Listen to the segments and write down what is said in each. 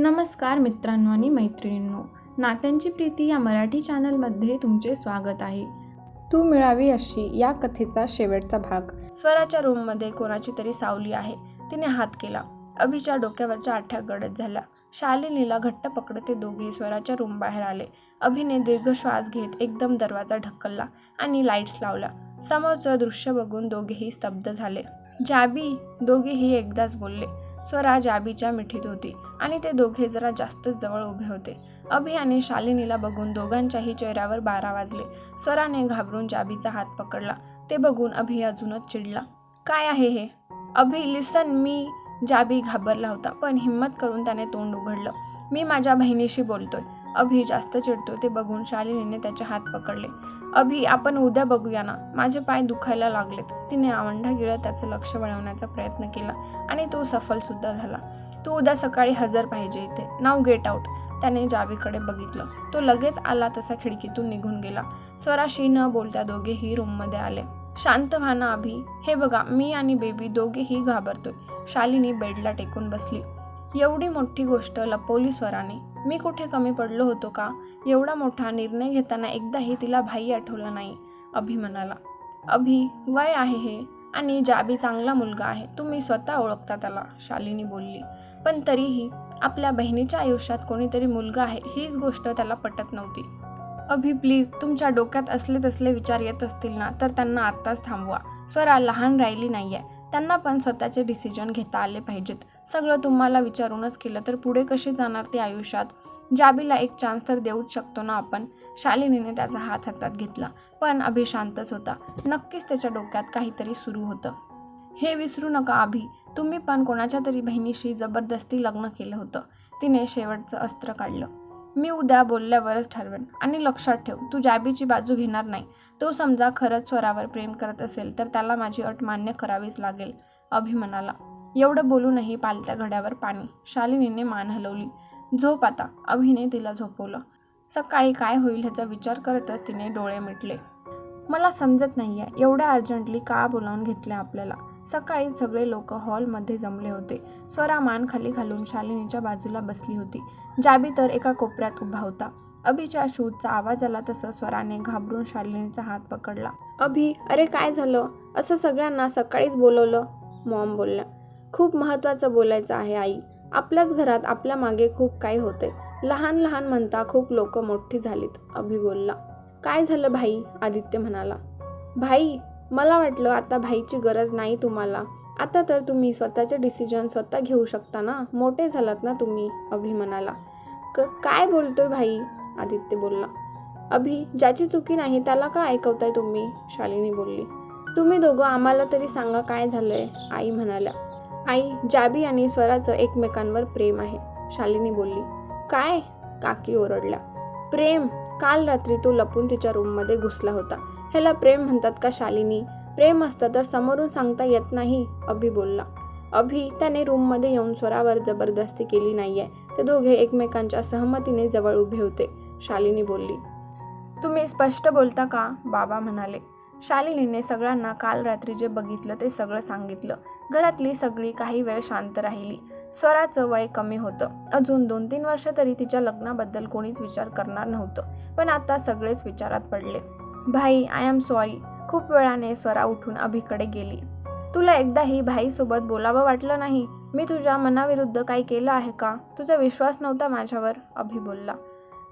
नमस्कार मित्रांनो आणि मैत्रिणींनो. नात्यांची प्रीती या मराठी चॅनलमध्ये तुमचे स्वागत आहे. तू मिळावी अशी या कथेचा शेवटचा भाग. स्वराच्या रूममध्ये कोणाची तरी सावली आहे. तिने हात केला. अभिच्या डोक्यावरच्या आठ्या गडद झाल्या. शालिनीला घट्ट पकडत ते दोघे स्वराच्या रूम बाहेर आले. अभिने दीर्घ श्वास घेत एकदम दरवाजा ढकलला आणि लाईट्स लावल्या. समोरचं दृश्य बघून दोघेही स्तब्ध झाले. जाबी दोघेही एकदाच बोलले. स्वरा जाबीच्या मिठीत होती आणि ते दोघे जरा जास्तच जवळ उभे होते. अभि आणि शालिनीला बघून दोघांच्याही चेहऱ्यावर बारा वाजले. स्वराने घाबरून जाबीचा हात पकडला. ते बघून अभि अजूनच चिडला. काय आहे हे? अभि लिसन मी जाबी घाबरला होता पण हिंमत करून त्याने तोंड उघडलं. मी माझ्या बहिणीशी बोलतोय. अभि जास्त चिडतो ते बघून शालिनीने त्याचे हात पकडले. अभि आपण उद्या बघूया ना. माझे पाय दुखायला लागलेत. तिने आवंढा गिळत त्याचं लक्ष वळवण्याचा प्रयत्न केला आणि तो सफल सुद्धा झाला. तू उद्या सकाळी हजर पाहिजे इथे. नाव गेट आउट. त्याने जावीकडे बघितलं. तो लगेच आला तसा खिडकीतून निघून गेला. स्वराशी न बोलता दोघेही रूममध्ये आले. शांत व्हा ना अभि. हे बघा मी आणि बेबी दोघेही घाबरतोय. शालिनी बेडला टेकून बसली. एवढी मोठी गोष्ट लपवली स्वराने. मी कुठे कमी पडलो होतो का? एवढा मोठा निर्णय घेताना एकदाही तिला भाई आठवलं नाही अभि म्हणाला. अभि वय आहे हे आणि जाबी चांगला मुलगा आहे तुम्ही स्वतः ओळखता त्याला शालिनी बोलली. पण तरीही आपल्या बहिणीच्या आयुष्यात कोणीतरी मुलगा आहे हीच गोष्ट त्याला पटत नव्हती. अभि प्लीज तुमच्या डोक्यात असले तसले विचार येत असतील ना तर त्यांना आत्ताच थांबवा. स्वरा लहान राहिली नाही आहे त्यांना पण स्वतःचे डिसिजन घेता आले पाहिजेत. सगळं तुम्हाला विचारूनच केलं तर पुढे कसे जाणार ते आयुष्यात? जाबीला एक चान्स तर देऊच शकतो ना आपण. शालिनीने त्याचा हात हातात घेतला पण अभि शांतच होता. नक्कीच त्याच्या डोक्यात काहीतरी सुरू होतं. हे विसरू नका अभि. तुम्ही पण कोणाच्या तरी बहिणीशी जबरदस्ती लग्न केलं होतं. तिने शेवटचं अस्त्र काढलं. मी उद्या बोलल्यावरच ठरवेन आणि लक्षात ठेव तू जाबीची बाजू घेणार नाही. तो समजा खरंच स्वरावर प्रेम करत असेल तर त्याला माझी अट मान्य करावीच लागेल अभि म्हणाला. एवढं बोलूनही पालत्या घड्यावर पाणी. शालिनीने मान हलवली. झोप आता अभिने तिला झोपवलं. सकाळी काय होईल ह्याचा विचार करतच तिने डोळे मिटले. मला समजत नाहीये एवढ्या अर्जंटली का बोलावून घेतलं आपल्याला? सकाळी सगळे लोक हॉलमध्ये जमले होते. स्वरा मान खाली घालून शालिनीच्या बाजूला बसली होती. जाबी तर एका कोपऱ्यात उभा होता. अभिच्या शूजचा आवाज आला तसं स्वराने घाबरून शालिनीचा हात पकडला. अभि अरे काय झालं? असं सगळ्यांना सकाळीच बोलवलं? मॉम बोलल्या. खूप महत्त्वाचं बोलायचं आहे आई. आपल्याच घरात आपल्या मागे खूप काही होते. लहान लहान म्हणता खूप लोक मोठी झालीत अभि बोलला. काय झालं भाई? आदित्य म्हणाला. भाई मला वाटलं आता भाईची गरज नाही तुम्हाला. आता तर तुम्ही स्वतःचे डिसिजन स्वतः घेऊ शकता ना? मोठे झालात ना तुम्ही? अभि म्हणाला. क काय बोलतोय भाई? आदित्य बोलला. अभि ज्याची चुकी नाही त्याला का ऐकवताय तुम्ही? शालिनी बोलली. तुम्ही दोघं आम्हाला तरी सांगा काय झालंय आई म्हणाल्या. आई जाबी आणि स्वराचं एकमेकांवर प्रेम आहे. शालिनी बोलली काय? काकी ओरडल्या प्रेम. काल रात्री तो लपून तिच्या रूममध्ये घुसला होता. ह्याला प्रेम म्हणतात का शालिनी? प्रेम असतं तर समोरून सांगता येत नाही अभि बोलला. अभि त्याने रूममध्ये येऊन स्वरावर जबरदस्ती केली नाहीये. ते दोघे एकमेकांच्या सहमतीने जवळ उभे होते. शालिनी बोलली तुम्ही स्पष्ट बोलता का? बाबा म्हणाले. शालिनीने सगळ्यांना काल रात्री जे बघितलं ते सगळं सांगितलं. घरातली सगळी काही वेळ शांत राहिली. स्वराचं वय कमी होतं. अजून दोन तीन वर्ष तरी तिच्या लग्नाबद्दल कोणीच विचार करणार नव्हतं. पण आता सगळेच विचारात पडले. भाई आय एम सॉरी खूप वेळाने स्वरा उठून अभिकडे गेली. तुला एकदाही भाईसोबत बोलावं वाटलं नाही? मी तुझ्या मनाविरुद्ध काही केलं आहे का? तुझा विश्वास नव्हता माझ्यावर अभि बोलला.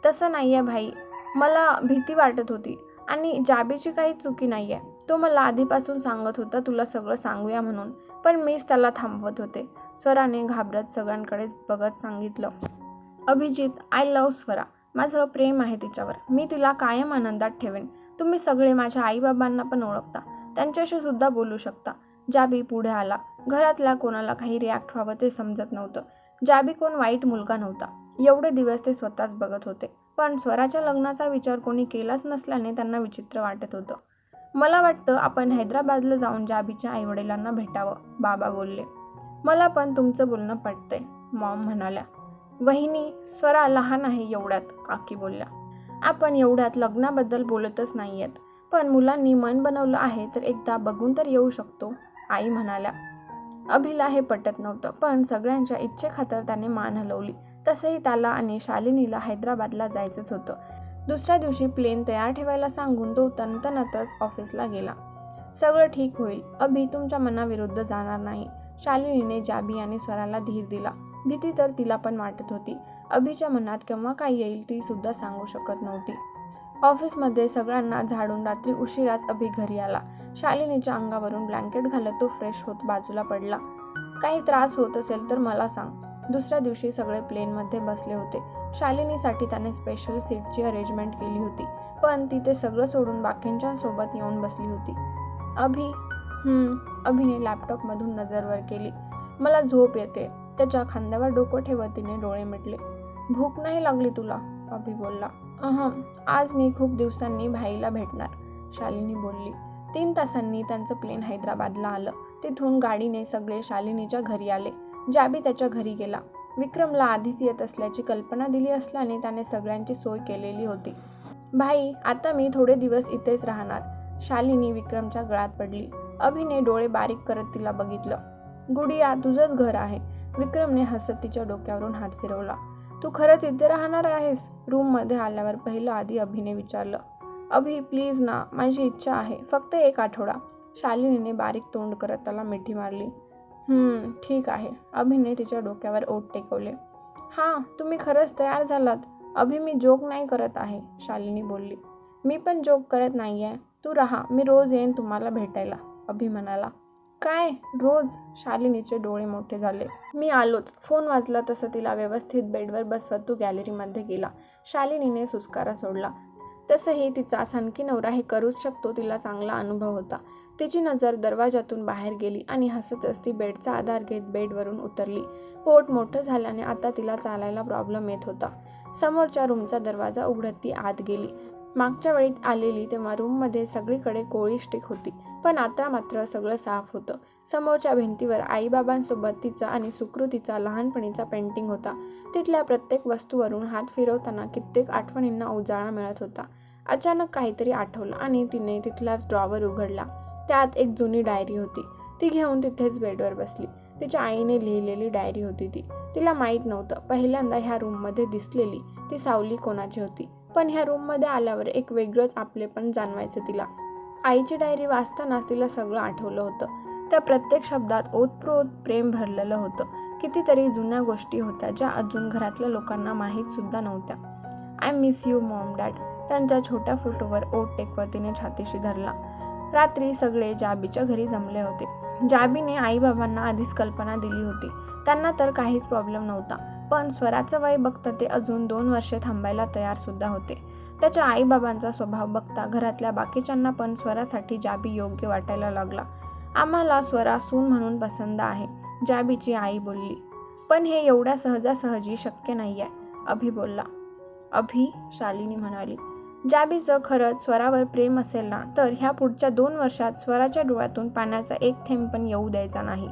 तसं नाही आहे भाई. मला भीती वाटत होती आणि जाबीची काही चुकी नाही आहे तो मला आधीपासून सांगत होता तुला सगळं सांगूया म्हणून. पण मीच त्याला थांबवत होते. स्वराने घाबरत सगळ्यांकडेच बघत सांगितलं अभिजित आय लव स्वरा. माझं प्रेम आहे तिच्यावर. मी तिला कायम आनंदात ठेवेन. तुम्ही सगळे माझ्या आईबाबांना पण ओळखता. त्यांच्याशी सुद्धा बोलू शकता. जाबी पुढे आला. घरातल्या कोणाला काही रिॲक्ट व्हावं ते समजत नव्हतं. जाबी कोण वाईट मुलगा नव्हता. एवढे दिवस ते स्वतःच बघत होते. पण स्वराच्या लग्नाचा विचार कोणी केलाच नसल्याने त्यांना विचित्र वाटत होतं. मला वाटतं आपण हैदराबादला जाऊन जाबीच्या आईवडिलांना भेटावं बाबा बोलले. मला पण तुमचं बोलणं पटतंय मॉम म्हणाल्या. वहिनी स्वरा लहान आहे एवढ्यात काकी बोलल्या. आपण एवढ्यात लग्नाबद्दल बोलतच नाही आहेत पण मुलांनी मन बनवलं आहे तर एकदा बघून तर येऊ शकतो आई म्हणाल्या. अभिला हे पटत नव्हतं पण सगळ्यांच्या इच्छेखातर त्याने मान हलवली. तसंही त्याला आणि शालिनीला हैदराबादला जायचंच होतं. दुसऱ्या दिवशी प्लेन तयार ठेवायला सांगून तो तनतनतच ऑफिसला गेला. सगळं ठीक होईल. अभि तुमच्या मनाविरुद्ध जाणार नाही. शालिनीने जाबी आणि स्वराला धीर दिला. भीती तर तिला पण वाटत होती. अभिच्या मनात केव्हा काय येईल ती सुद्धा सांगू शकत नव्हती. ऑफिसमध्ये सगळ्यांना झाडून रात्री उशिराच अभि घरी आला. शालिनीच्या अंगावरून ब्लँकेट घालत तो फ्रेश होत बाजूला पडला. काही त्रास होत असेल तर मला सांग. दुसऱ्या दिवशी सगळे प्लेनमध्ये बसले होते. शालिनीसाठी त्याने स्पेशल सीटची अरेंजमेंट केली होती पण ती ते सगळं सोडून बाकींच्या सोबत येऊन बसली होती. अभि अभिने लॅपटॉपमधून नजरवर केली. मला झोप येते. त्याच्या खांद्यावर डोकं ठेवत तिने डोळे मिटले. भूक नाही लागली तुला? अभि बोलला. अहं आज मी खूप दिवसांनी भाईला भेटणार शालिनी बोलली. तीन तासांनी त्यांचं प्लेन हैदराबादला आलं. तिथून गाडीने सगळे शालिनीच्या घरी आले. जाबी त्याच्या घरी गेला. विक्रमला आधीच येत असल्याची कल्पना दिली असल्याने त्याने सगळ्यांची सोय केलेली होती. भाई आता मी थोडे दिवस इथेच राहणार. शालिनी विक्रमच्या गळात पडली. अभिने डोळे बारीक करत तिला बघितलं. गुडिया तुझंच घर आहे. विक्रमने हसत तिच्या डोक्यावरून हात फिरवला. तू खरंच इथे राहणार आहेस? रूममध्ये आल्यावर पहिलं आधी अभिने विचारलं. अभि प्लीज ना माझी इच्छा आहे. फक्त एक आठवडा. शालिनीने बारीक तोंड करत त्याला मिठी मारली. ठीक आहे. अभिने तिच्या डोक्यावर ओट टेकवले. हां तुम्ही खरंच तयार झालात. अभि मी जोक नाही करत आहे शालिनी बोलली. मी पण जोक करत नाही आहे तू राहा मी रोज येईन तुम्हाला भेटायला अभि म्हणाला. काय? रोज? शालिनीचे डोळे मोठे झाले. मी आलोच. फोन वाजला तसं तिला व्यवस्थित बेडवर बसवत तू गॅलरीमध्ये गेला. शालिनीने सुस्कारा सोडला. तसंही तिचा सनकी नवरा हे करूच शकतो तिला चांगला अनुभव होता. तिची नजर दरवाजातून बाहेर गेली आणि हसतच ती बेडचा आधार घेत बेडवरून उतरली. पोट मोठं झाल्याने आता तिला चालायला प्रॉब्लेम येत होता. समोरच्या रूमचा दरवाजा उघडत ती आत गेली. मागच्या वेळीत आलेली तेव्हा रूममध्ये सगळीकडे कोळी स्टिक होती. पण आता मात्र सगळं साफ होतं. समोरच्या भिंतीवर आईबाबांसोबत तिचा आणि सुकृतीचा लहानपणीचा पेंटिंग होता. तिथल्या प्रत्येक वस्तूवरून हात फिरवताना कित्येक आठवणींना उजाळा मिळत होता. अचानक काहीतरी आठवलं आणि तिने तिथलाच ड्रॉवर उघडला. त्यात एक जुनी डायरी होती. ती घेऊन तिथेच बेडवर बसली. तिच्या आईने लिहिलेली डायरी होती ती. तिला माहीत नव्हतं. पहिल्यांदा ह्या रूममध्ये दिसलेली ती सावली कोणाची होती. पण ह्या रूममध्ये आल्यावर एक वेगळंच आपलेपण जाणवायचं तिला. आईची डायरी वाचतानाच तिला सगळं आठवलं होतं. त्या प्रत्येक शब्दात ओतप्रोत प्रेम भरलेलं होतं. कितीतरी जुन्या गोष्टी होत्या ज्या अजून घरातल्या लोकांना माहीत सुद्धा नव्हत्या. I miss you mom dad त्यांच्या छोट्या फोटोवर ओट टेकवा तिने छातीशी धरला. रात्री सगळे जाबीच्या घरी जमले होते. जाबीने आईबाबांना आधीच कल्पना दिली होती. त्यांना तर काहीच प्रॉब्लेम नव्हता. पण स्वराचं वय बघता ते अजून दोन वर्षे थांबायला तयार सुद्धा होते. त्याच्या आईबाबांचा स्वभाव बघता घरातल्या बाकीच्यांना पण स्वरासाठी जाबी योग्य वाटायला लागला. आम्हाला स्वरा सून म्हणून पसंद आहे. जाबीची आई बोलली पण हे एवढ्या सहजासहजी शक्य नाही आहे अभि बोलला अभि? शालिनी म्हणाली जाबीचं खरंच स्वरावर प्रेम असेल ना तर ह्या पुढच्या दोन वर्षात स्वराच्या डोळ्यातून पाण्याचा एक थेंब पण येऊ द्यायचा नाही.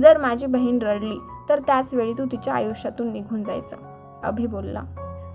जर माझी बहीण रडली तर त्याच वेळी तू तिच्या आयुष्यातून निघून जायचं अभि बोलला.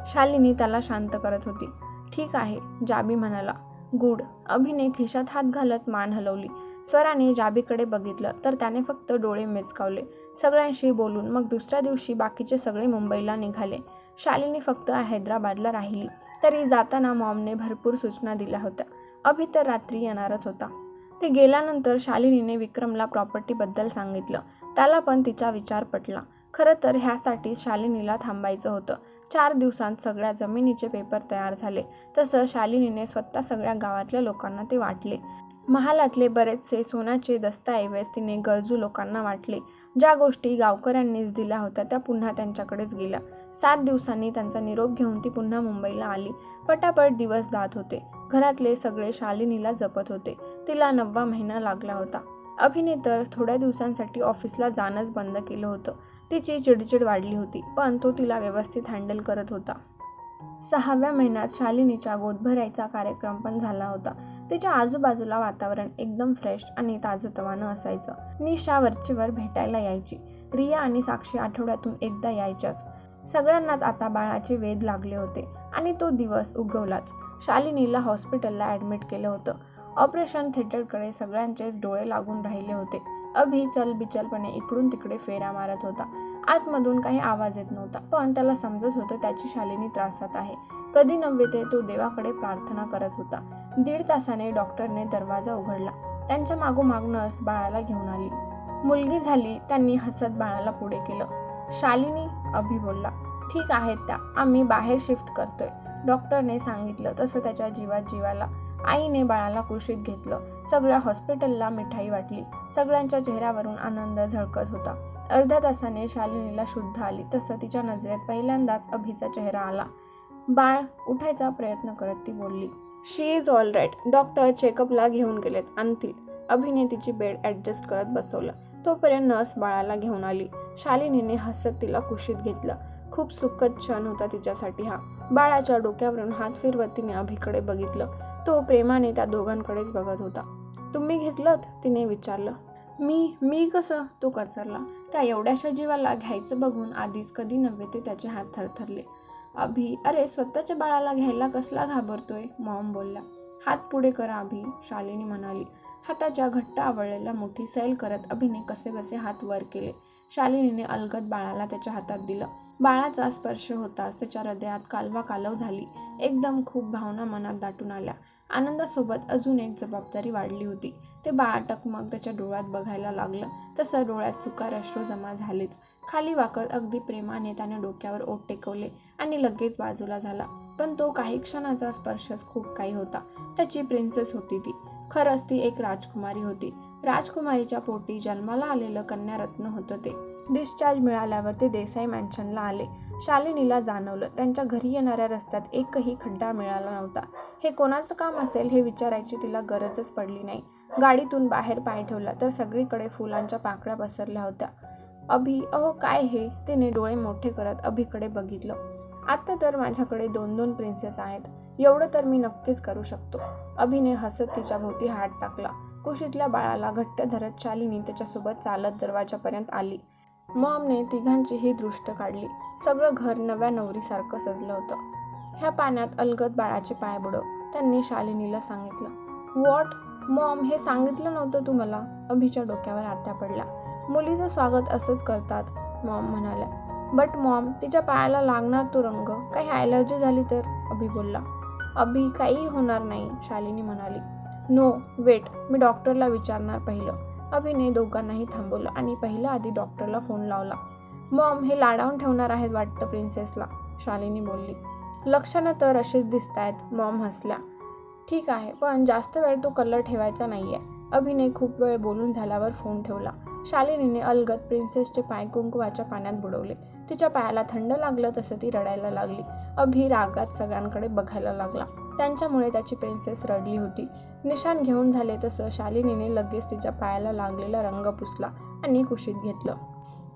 शालिनी त्याला शांत करत होती. ठीक आहे जाबी म्हणाला. गुड. अभिने खिशात हात घालत मान हलवली. स्वराने जाबीकडे बघितलं तर त्याने फक्त डोळे मिचकावले. सगळ्यांशी बोलून मग दुसऱ्या दिवशी बाकीचे सगळे मुंबईला निघाले. शालिनी फक्त हैदराबादला राहिली. तरी जाताना मॉमने भरपूर सूचना दिल्या होत्या. अभि तर रात्री येणारच होता. ते गेल्यानंतर शालिनीने विक्रमला प्रॉपर्टीबद्दल सांगितलं. त्याला पण तिचा विचार पटला. खरं तर ह्यासाठी शालिनीला थांबायचं होतं. चार दिवसांत सगळ्या जमिनीचे पेपर तयार झाले. तसं शालिनीने स्वतः सगळ्या गावातल्या लोकांना ते वाटले. महालातले बरेचसे सोन्याचे दस्तऐवज तिने गरजू लोकांना वाटले. ज्या गोष्टी गावकऱ्यांनीच दिल्या होत्या त्या पुन्हा त्यांच्याकडेच गेल्या. सात दिवसांनी त्यांचा निरोप घेऊन ती पुन्हा मुंबईला आली. पटापट दिवस जात होते. घरातले सगळे शालिनीला जपत होते. तिला नववा महिना लागला होता. अभिने तर थोड्या दिवसांसाठी ऑफिसला जाणंच बंद केलं होतं. तिची चिडचिड वाढली होती पण तो तिला व्यवस्थित हँडल करत होता. सहाव्या महिन्यात शालिनीच्या गोदभरायचा कार्यक्रम पण झाला होता. तिच्या आजूबाजूला वातावरण एकदम फ्रेश आणि ताजतवानं असायचं. निशा वरचीवर भेटायला यायची. रिया आणि साक्षी आठवड्यातून एकदा यायच्याच. सगळ्यांनाच आता बाळाचे वेध लागले होते आणि तो दिवस उगवलाच. शालिनीला हॉस्पिटलला ॲडमिट केलं होतं. ऑपरेशन थिएटरकडे सगळ्यांचेच डोळे लागून राहिले होते. अभि चलबिचलपणे इकडून तिकडे फेऱ्या मारत होता. आतमधून काही आवाज येत नव्हता पण त्याला समजत होतं त्याची शालिनी त्रासात आहे. कधी नव्हे ते तो देवाकडे प्रार्थना करत होता. दीड तासाने डॉक्टरने दरवाजा उघडला. त्यांच्या मागोमाग नर्स बाळाला घेऊन आली. मुलगी झाली त्यांनी हसत बाळाला पुढे केलं. शालिनी अभि बोलला ठीक आहेत त्या आम्ही बाहेर शिफ्ट करतोय. डॉक्टरने सांगितलं तसं त्याच्या जीवात जीवाला. आईने बाळाला कुशीत घेतलं. सगळ्या हॉस्पिटलला मिठाई वाटली. सगळ्यांच्या चेहऱ्यावरून आनंद झळकत होता. अर्ध्या तासाने शालिनीला शुद्ध आली तसं तिच्या नजरेत पहिल्यांदाच अभिचा चेहरा आला. बाळ उठायचा प्रयत्न करत ती बोलली she is all right doctor चेकअपला घेऊन गेलेत. आणतील अभिनेतीची बेड ॲडजस्ट करत बसवलं. तोपर्यंत नर्स बाळाला घेऊन आली. शालिनीने हसत तिला कुशीत घेतलं. खूप सुखद क्षण होता तिच्यासाठी हा. बाळाच्या डोक्यावरून हात फिरवत तिने अभिकडे बघितलं. तो प्रेमाने त्या दोघांकडेच बघत होता. तुम्ही घेतलं तिने विचारलं. मी मी कसं? तो कचरला. त्या एवढ्याशा जीवाला घ्यायचं बघून आधीच कधी नव्हे ते त्याचे हात थरथरले. अभि अरे स्वतःच्या बाळाला घ्यायला कसला घाबरतोय? मॉम बोलला. हात पुढे करा अभि शालिनी म्हणाली. हाताच्या घट्ट आवळलेला मोठी सैल करत अभिने कसेबसे हात वर केले. शालिनीने अलगद बाळाला त्याच्या हातात दिलं. बाळाचा स्पर्श होताच त्याच्या हृदयात कालवा कालव झाली. एकदम खूप भावना मनात दाटून आल्या. आनंदासोबत अजून एक जबाबदारी वाढली होती. ते बाळाटक मग त्याच्या डोळ्यात बघायला लागलं. तसं डोळ्यात चुकार अश्रू जमा झालेच. खाली वाकत अगदी प्रेमाने त्याने डोक्यावर ओट टेकवले आणि लगेच बाजूला झाला. पण तो काही क्षणाचा स्पर्शच खूप काही होता. त्याची प्रिन्सेस होती ती. खरंच ती एक राजकुमारी होती. राजकुमारीच्या पोटी जन्माला आलेलं कन्यारत्न होतं ते. डिस्चार्ज मिळाल्यावर ते देसाई मॅन्शनला आले. शालिनीला जाणवलं त्यांच्या घरी येणाऱ्या रस्त्यात एकही खड्डा मिळाला नव्हता. हे कोणाचं काम असेल हे विचारायची तिला गरजच पडली नाही. गाडीतून बाहेर पाय ठेवला तर सगळीकडे फुलांच्या पाकळ्या पसरल्या होत्या. अभि अहो काय हे? तिने डोळे मोठे करत अभिकडे बघितलं. आता तर माझ्याकडे दोन दोन प्रिन्सेस आहेत. एवढं तर मी नक्कीच करू शकतो. अभिने हसत तिच्या भोवती हात टाकला. कुशीतल्या बाळाला घट्ट धरत शालिनी त्याच्यासोबत चालत दरवाजापर्यंत आली. मॉमने तिघांचीही दृष्ट काढली. सगळं घर नव्या नवरीसारखं सजलं होतं. ह्या पाण्यात अलगद बाळाचे पाय बुडव त्यांनी शालिनीला सांगितलं वॉट? मॉम हे सांगितलं नव्हतं तू मला अभिच्या डोक्यावर आत्या पडला मुलीचं स्वागत असंच करतात मॉम म्हणाल्या. बट मॉम तिच्या पायाला लागणार तो रंग. काही ॲलर्जी झाली तर? अभि बोलला. अभि काही होणार नाही शालिनी म्हणाली. नो वेट मी डॉक्टरला विचारणार पहिलं. अभिने दोघांनाही थांबवलं आणि पहिल्या आधी डॉक्टरला फोन लावला. मॉम हे लाडावून ठेवणार आहेत वाटतं प्रिन्सेसला शालिनी बोलली. लक्षणं तर अशीच दिसत आहेत मॉम हसल्या. ठीक आहे पण जास्त वेळ तो कलर ठेवायचा नाही आहे अभिने खूप वेळ बोलून झाल्यावर फोन ठेवला. शालिनीने अलगद प्रिन्सेसचे पाय कुंकुवाच्या पाण्यात बुडवले. तिच्या पायाला थंड लागलं तसं ती रडायला लागली. अभि रागात सगळ्यांकडे बघायला लागला. त्यांच्यामुळे त्याची प्रिन्सेस रडली होती. निशाण घेऊन झाले तसं शालिनीने लगेच तिच्या पायाला लागलेला रंग पुसला आणि कुशीत घेतलं.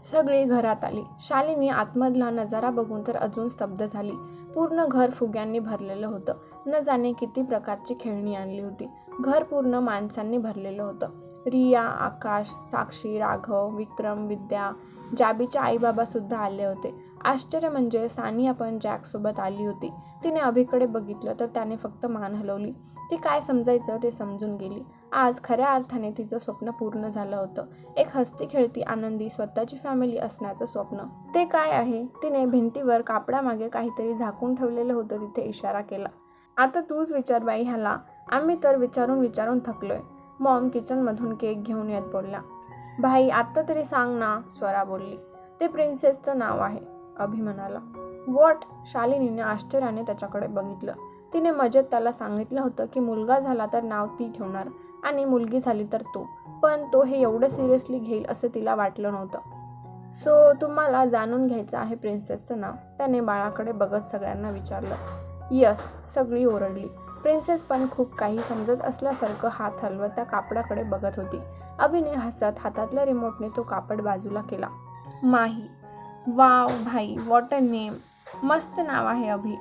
सगळी घरात आली. शालिनी आतमधला नजारा बघून तर अजून स्तब्ध झाली. पूर्ण घर फुग्यांनी भरलेलं होतं. न जाणे किती प्रकारची खेळणी आणली होती. घर पूर्ण माणसांनी भरलेलं होतं. रिया आकाश साक्षी राघव विक्रम विद्या जाबीच्या आईबाबासुद्धा आले होते. आश्चर्य म्हणजे सानिया पण जॅकसोबत आली होती. तिने अभिकडे बघितलं तर त्याने फक्त मान हलवली. ती काय समजायचं ते समजून गेली. आज खऱ्या अर्थाने तिचं स्वप्न पूर्ण झालं होतं. एक हस्ती खेळती आनंदी स्वतःची फॅमिली असण्याचं स्वप्न. ते काय आहे? तिने भिंतीवर कापडामागे काहीतरी झाकून ठेवलेलं होतं तिथे इशारा केला. आता तूच विचार बाई ह्याला. आम्ही तर विचारून विचारून थकलोय. मॉम किचनमधून केक घेऊन येत बोलला. भाई आत्ता तरी सांग ना स्वरा बोलली. ते प्रिन्सेसचं नाव आहे अभि म्हणाला. वॉट? शालिनीने आश्चर्याने त्याच्याकडे बघितलं. तिने मजेत त्याला सांगितलं होतं की मुलगा झाला तर नाव ती ठेवणार आणि मुलगी झाली तर तो. पण तो हे एवढं सिरियसली घेईल असं तिला वाटलं नव्हतं. सो तुम्हाला जाणून घ्यायचं आहे प्रिन्सेसचं नाव त्याने बाळाकडे बघत सगळ्यांना विचारलं. यस सगळी ओरडली. प्रिन्सेस पण खूप काही समजत असल्यासारखं हात हलवत त्या कापडाकडे बघत होती. अभिने हसत हातातल्या रिमोटने तो कापड बाजूला केला. माही. वाव भाई वॉट अ नेम मस्त नाव आहे अभि.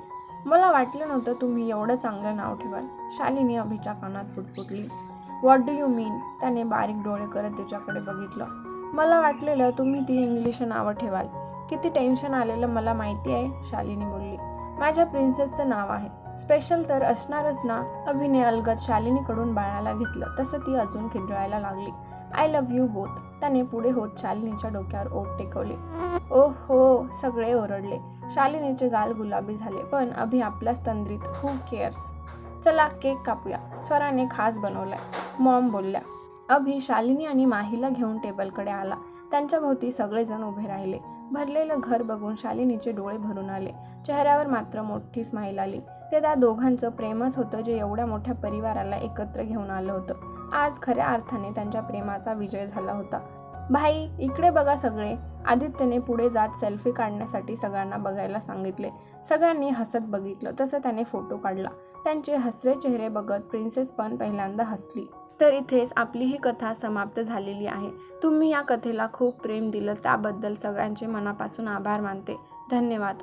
मला वाटलं नव्हतं तुम्ही एवढं चांगलं नाव ठेवाल. शालिनी अभिच्या कानात पुटपुटली. वॉट डू यू मीन त्याने बारीक डोळे करत तिच्याकडे बघितलं. मला वाटलेलं तुम्ही ती इंग्लिश नावं ठेवाल. किती टेन्शन आलेलं मला माहिती आहे शालिनी बोलली. माझ्या प्रिन्सेसचं नाव आहे. स्पेशल तर असणारच ना? अभिने अलगत शालिनीकडून बाळाला घेतलं तसं ती अजून खिदळायला लागली. आय लव्ह यू बोथ त्याने पुढे होत शालिनीच्या डोक्यावर ओट टेकवली. ओ हो सगळे ओरडले. शालिनीचे गाल गुलाबी झाले पण अभि आपल्याच तंद्रीत हू केअर्स चला केक कापूया. स्वराने खास बनवलाय. मॉम बोलल्या. अभि शालिनी आणि माहीला घेऊन टेबलकडे आला. त्यांच्या भोवती सगळेजण उभे राहिले. भरलेलं घर बघून शालिनीचे डोळे भरून आले. चेहऱ्यावर मात्र मोठी स्माईल आली. ते त्या दोघांचं प्रेमच होतं जे एवढ्या मोठ्या परिवाराला एकत्र घेऊन आलं होतं. आज खऱ्या अर्थाने त्यांच्या प्रेमाचा विजय झाला होता. भाई इकडे बघा सगळे. आदित्यने पुढे जात सेल्फी काढण्यासाठी सगळ्यांना बघायला सांगितले. सगळ्यांनी हसत बघितलं. तसं त्याने फोटो काढला. त्यांचे हसरे चेहरे बघत प्रिन्सेस पण पहिल्यांदा हसली. तर इथेच आपली ही कथा समाप्त झालेली आहे. तुम्ही या कथेला खूप प्रेम दिलं त्याबद्दल सगळ्यांचे मनापासून आभार मानते. धन्यवाद.